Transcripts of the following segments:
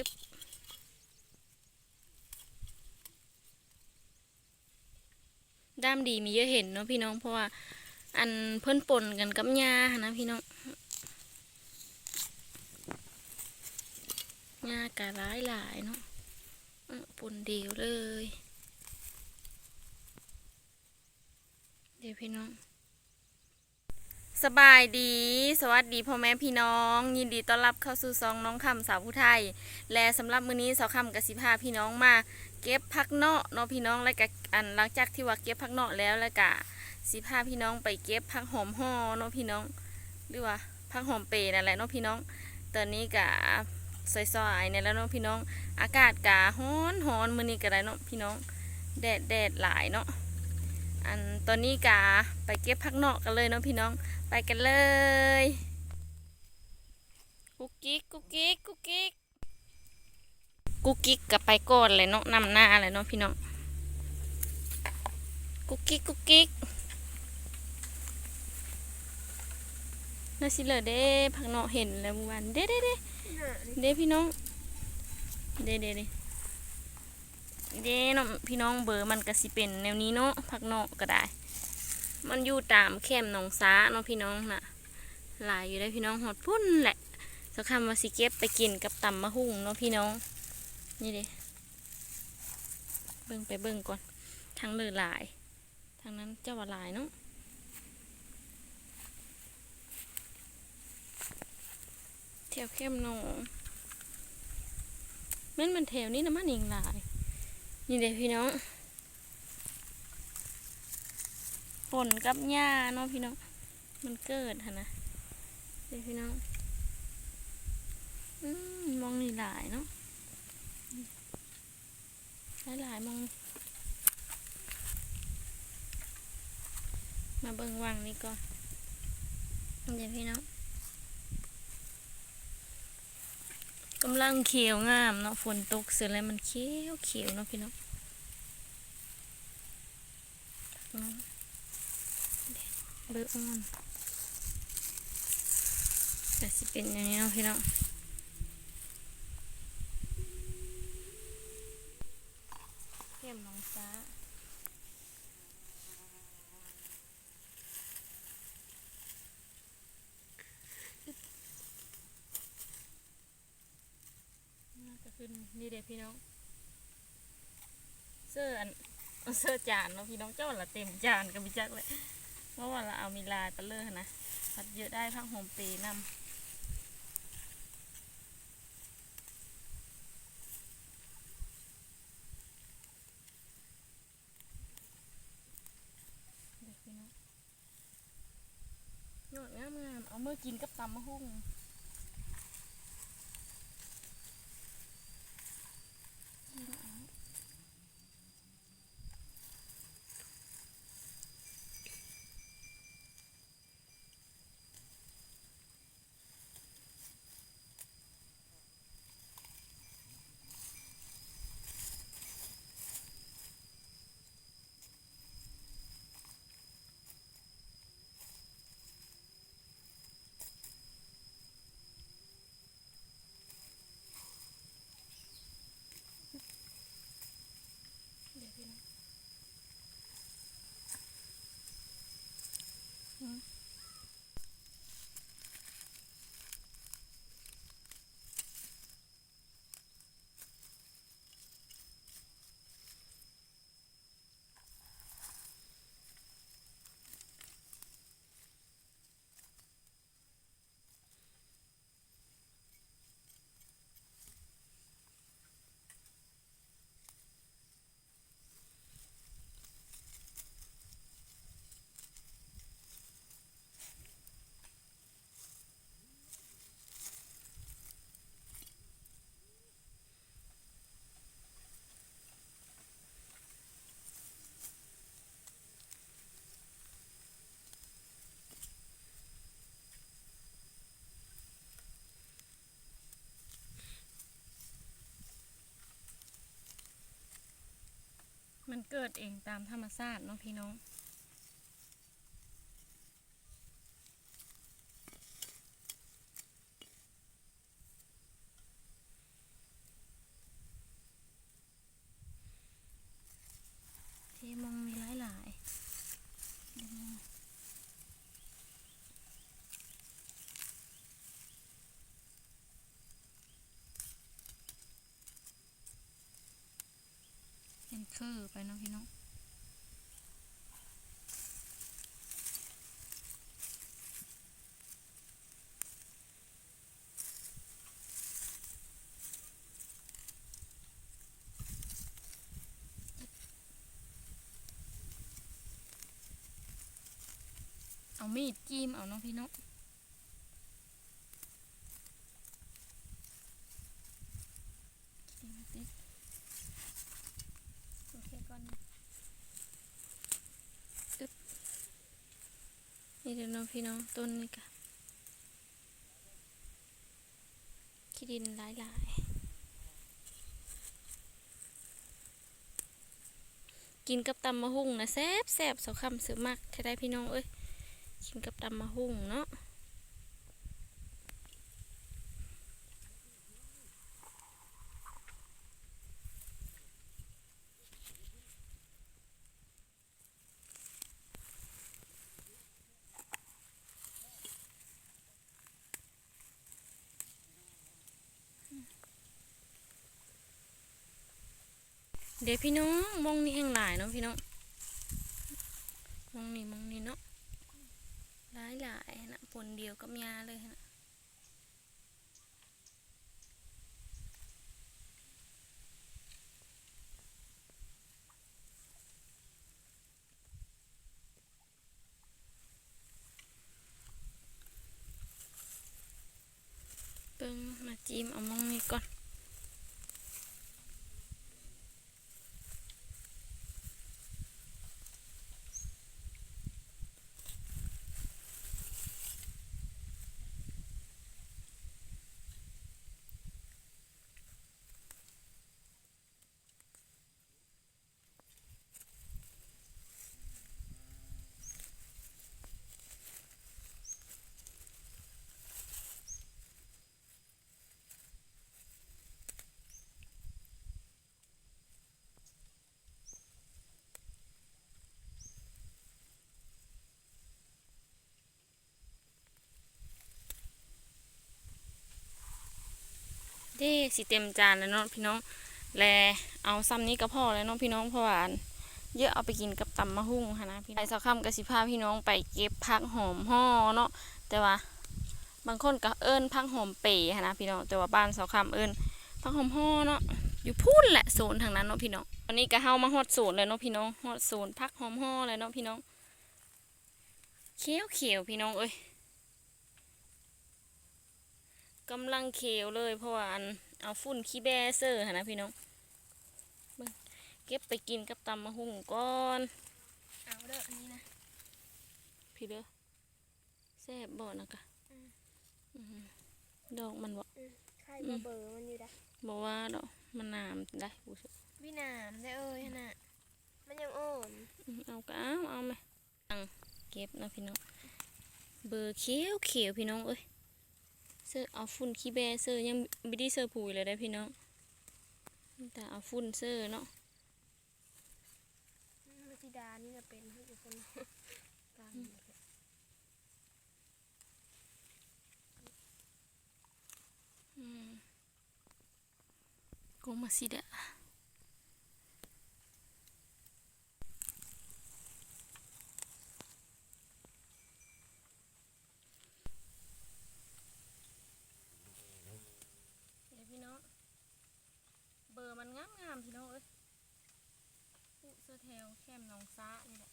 ึ๊บด้ามดีมีเยอะเห็นเนาะพี่น้องเพราะว่า อันเพิ่นปนกันกับหญ้านะพี่น้องหญ้ากะร้ายหลายเนาะปนเดียวเลย เดี๋ยวพี่น้อง สบายดี สวัสดีพ่อแม่พี่น้อง ยินดีต้อนรับเข้าสู่ซองน้องคำสาวผู้ไทย และสำหรับมื้อนี้สาวคำกับสิพาพี่น้องมา เก็บผักเนาะเนาะพี่น้องแล้วก็อันหลังจากที่ว่าเก็บผักเนาะแล้วแล้วก็สิพาพี่น้องไปเก็บผักหอมห่อเนาะพี่น้องหรือว่าผักหอมเปรย์นั่นแหละเนาะพี่น้อง ตอนนี้กะซอยๆเนี่ยแล้วเนาะพี่น้อง อากาศกะฮ้อนฮ้อนมื้อนี้ก็ได้เนาะพี่น้องแดดแดดหลายเนาะ อันตอนนี้กะไปเก็บผักเนาะกันเลยเนาะพี่น้องไปกันเลยกุ๊กกิ๊กกุ๊กกิ๊กกุ๊กกิ๊กกุ๊กกิ๊กกับไปก่อนเลยเนาะนำหน้าเลยเนาะพี่น้องกุ๊กกิ๊กกุ๊กกิ๊กน่าสิเลยเด้ผักเนาะเห็นแล้วเมื่อวานเด้เด้เด้เด้พี่น้องเด้เด้เด้ เด้เนาะพี่น้องเบอร์มันก็สิเป็นแนวนี้เนาะผักเนาะก็ได้ มันอยู่ตามแคมหนองซาเนาะพี่น้องน่ะหลายอยู่ได้พี่น้องหอดพุ่นแหละสักคำว่าสิเก็บไปกินกับตำมะฮุ่งเนาะพี่น้อง นี่เด้เบิ่งไปเบิ่งก่อนทางเลือหลาย ทางนั้นเจ้าว่าหลายเนาะแถวเข้มหนองแม่นมันแถวนี้นะมันเองหลาย นี่เด้พี่น้องฝนกับหญ้าเนาะพี่น้อง มันเกิดฮะนะเดี๋ยวพี่น้องอมมองนี่หลายเนาะหลายหลายมอง มาเบิ่งวังนี่ก่อนเดี๋ยวพี่น้อง กำลังเขียวงามเนาะฝนตกเสร็จแล้วมันเขียวเขียวเนาะพี่น้องเนาะเบอร์ออนแต่สิเป็นอย่างนี้เนาะพี่น้องเข้มน้องฟ้าน่าจะ ขึ้นนี่เด็กพี่น้อง เสื้ออันเสื้อจานเนาะพี่น้องเจ้าละเต็มจานกันไปจักเลยเพราะว่าเราเอามีลายตะเลอร์นะผัดเยอะได้พักโฮมเปย์นำเด็กพี่น้องยอดงามงามๆเอาเมื่อกินกับตำมะฮุ่ง มันเกิดเองตามธรรมชาติเนาะพี่น้อง คือไปเนาะพี่น้องเอามีดจิ้มเอาเนาะพี่น้องจิ้มติดโอเคก่อนนะอึ๊บ นี่เดี๋ยวเน้องพี่น้องต้นนี่กะขี้ดินหลายหลายๆกินกับตำมะฮุ่งนะแซ่บแซ่บสาคำเสือมากแท้ได้พี่น้องเอ้ยกินกับตำมะฮุ่งเนาะ เดี๋ยวพี่น้องมองนี่แห่งหลายเนาะพี่น้องมองนี่มองนี่เนาะหลายหลายๆนะผลเดียวกับยาเลยนะเบิ่งมาจิ้มเอามองนี่ก่อน เด้สิเต็มจานแล้วเนาะพี่น้อง แลเอาซ้ำนี้ก็พอแล้วเนาะพี่น้องเพราะว่าอันเยอะเอาไปกินกับตำมะฮุ่งค่ะนะพี่ไอ้สักคำกับสิพาพี่น้องไปเก็บผักหอมห่อเนาะแต่ว่าบางคนก็เอิ้นผักหอมเป๋ค่ะนะพี่น้องแต่ว่าบ้านสักคำเอิ้นผักหอมห่อเนาะอยู่พูนแหละโซนทางนั้นเนาะพี่น้องวันนี้ก็เฮามาฮอดโซนเลยเนาะพี่น้องฮอดโซนผักหอมห่อเลยเนาะพี่น้องเขียวเขียวพี่น้องเอ้ย กำลังเขียวเลยเพราะว่าอันเอาฝุ่นขี้แบเซอร์ค่ะนะพี่น้องเก็บไปกินกับตำมะฮุ่งก่อนเอาเด้ออันนี้นะพี่เด้อแซ่บบ่นะกะอืมอืมดอกมันบ่ไข่บ่เบอร์มันอยู่ดะบ่ว่าดอกมันน้ำได้ผู้ชมวินามได้เอ้ยหั่นน่ะมันยังอ่อนอืมเอาก็เอาเอาไหมตังเก็บนะพี่น้องเบอร์เขียวเขียวพี่น้องเอ้ย เสื้อเอาฝุ่นขี้แบเสื้อยังไม่ได้เสื้อปุ๋ยเลยได้อพี่น้องแต่เอาฝุ่นเสื้อเนาะมัธิดานี่จะเป็นทุกคนตามอืมกงมาสิเดะเดี๋ยวพี่น้อง เบอร์มันงามงามๆพี่น้องเอ้ยปุ๊เสื้อแถวแค มหนองซะนี่แหละ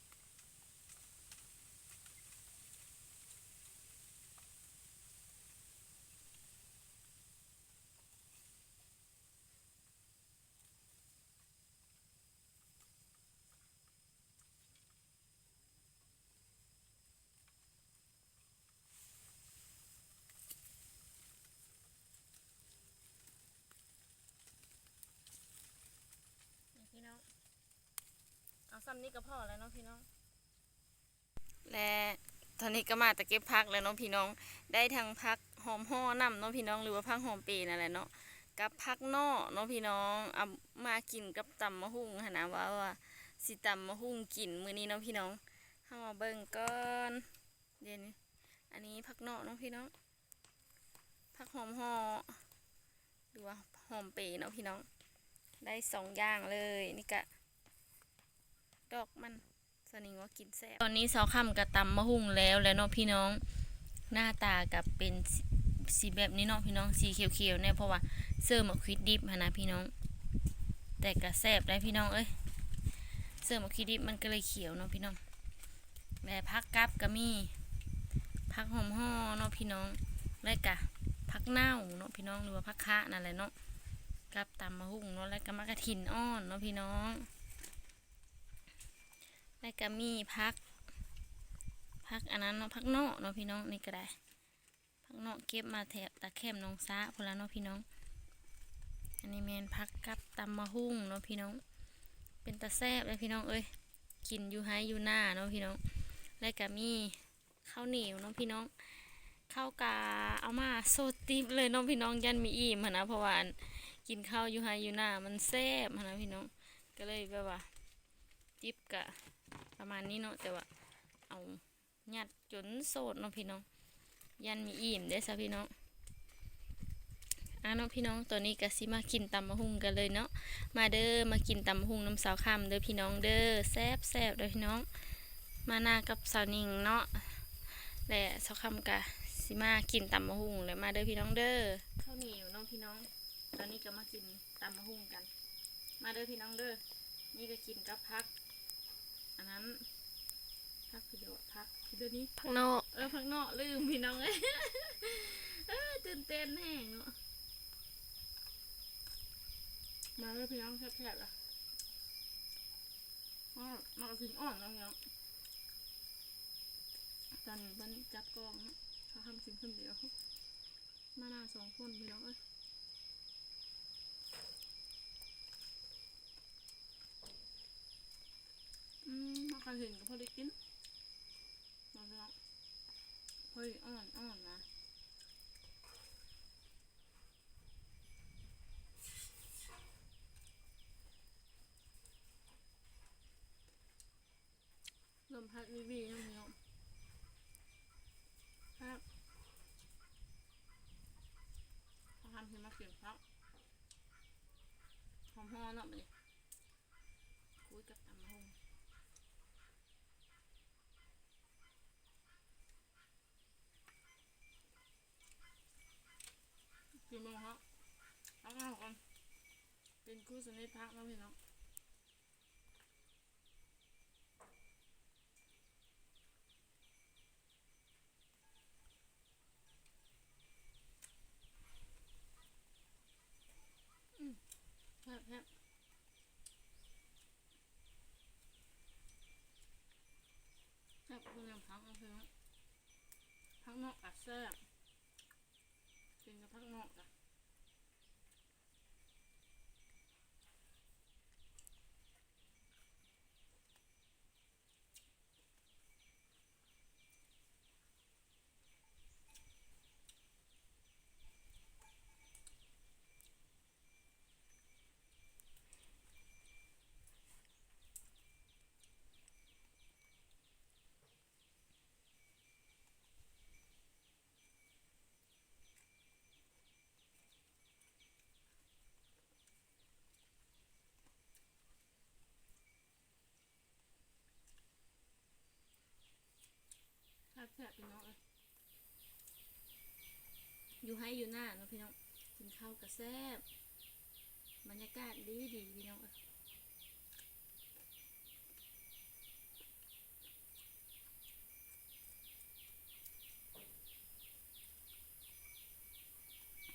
ซ้ำนี้ก็พอแล้วเนาะพี่น้อง และตอนนี้ก็มาต่เก็บพักแล้วเนาะพี่น้อง ได้ทั้งพักหอมห่อน้ำเนาะพี่น้องหรือว่าพักหอมเปีนั่นแหละเนาะกับพักนอกเนาะพี่น้องเอามากินกับตำมะฮุ่งหนนะว่าว่าสิตำมะฮุ่งกินมื้อนี้เนาะพี่น้องเข้ามาเบิ่งก่อนเดี๋ยวนี้อันนี้พักนอกเนาะพี่น้องพักหอมห่อหรือว่าหอมเปีเนาะพี่น้อง ได้สองอย่างเลยนี่กะ ดอกมันสนิงว่ากินแซ่บตอนนี้เสาค่ำกับตำมะฮุ่งแล้วแล้วเนาะพี่น้องหน้าตากับเป็นสีแบบนี้เนาะพี่น้องสีเขียวๆเนี่ยเพราะว่าเสื้อมะควิดดิบนะพี่น้อง แต่กระแซบได้พี่น้องเอ้ยเสื้อมะควิดดิบมันก็เลยเขียวเนาะพี่น้องและพักกับก็มีพักหอมห่อเนาะพี่น้องและกะพักเน่าเนาะพี่น้องหรือว่าพักคะนั่นแหละเนาะกับตำมะฮุ่งเนาะและก็มะกระถินอ่อนเนาะพี่น้อง แล้วก็มีพัก พักอันนั้นเนาะพักนอกเนาะพี่น้องนี่ก็ได้ พักนอกเก็บมาแถบตะแคมน้องซาพละเนาะพี่น้อง อันนี้แมนพักกับตำมะฮุ่งเนาะพี่น้อง เป็นตะแซบเลยพี่น้องเอ้ย กินอยู่ไฮอยู่หน้าเนาะพี่น้อง แล้วก็มีข้าวเหนียวเนาะพี่น้องข้าวกาเอามาโซติบเลยเนาะพี่น้องยันมีอิ่มนะเพราะว่ากินข้าวอยู่ไฮอยู่หน้ามันแซ่บนะพี่น้อง ก็เลยแบบว่าจิบกะ ประมาณนี้เนาะแต่ว่าเอาหยัดจนโสดเนาะพี่น้อง ยันมีอิ่มได้ซะพี่น้องอะเนาะพี่น้องตอนนี้ก็สิมากินตำมะฮุ่งกันเลยเนาะมาเด้อมากินตำมะฮุ่งน้ำสาวคำเด้อพี่น้องเด้อแซบแซบเด้อพี่น้อง มาหน้ากับสาวนิงเนาะและสาวคำกะสิมากินตำมะฮุ่งเลยมาเด้อพี่น้องเด้อข้าวเหนียวเนาะพี่น้องตอนนี้ก็มากินตำมะฮุ่งกัน มาเด้อพี่น้องเด้อนี่ก็กินกับพัก อันนั้นพักคือเดียวพักคือเดี๋ยวนี้พักนอกเออพักเนาะลืมพี่น้องเอ้ยเออตื่นเต้นแห้งเนาะมาเลยพี่น้องแทบๆอะอ้อมากระสินอ่อนแล้วพี่น้องตอนนี้มันจับกล้องเนาะเขาทำสิ่งคนเดียวมาหน้าสองคนพี่น้องเอ้ย อื มมาคันเห็นก็พอได้กินมาแล้วพอดีอ่อนอ่อนนะลมพัดวิวีน้องพี่น้องครับเขาทำให้มาเสียงครับหอมๆเนาะไปเลยคุยกับตำมะฮง กี่โมงครับพักงานก่อน เป็นคู่สนิทพักแล้วพี่น้องอืมแซ่บแซ่บแซ่บคุณยังพักเอาพี่องพักนอกอัดแซ่บกินกับพักนอกจ้ะ แซ่บพี่น้องเอ้ยอยู่ให้อยู่หน้าเนาะพี่น้องกินข้าวกับแซ่บบรรยากาศดีดีพี่น้องเอ้ย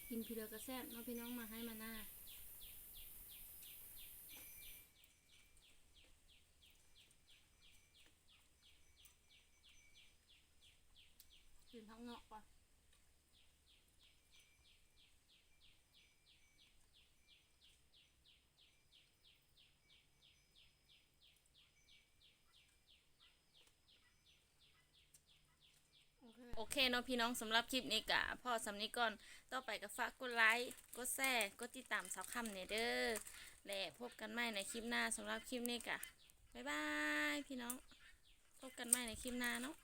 กินพี่เดียวกับแซบเนาะพี่น้องมาให้มาหน้า กินทั้งเงาะก่อนโอเคเนาะพี่น้องสำหรับคลิปนี้กะพ่อสำนี้ก่อนต่อไปก็ฝากกดไลค์กดแชร์กดติดตามสาวคำเนี่ยเด้อและพบกันใหม่ในคลิปหน้าสำหรับคลิปนี้กะบ๊ายบายพี่น้อง พบกันใหม่ในคลิปหน้าเนาะ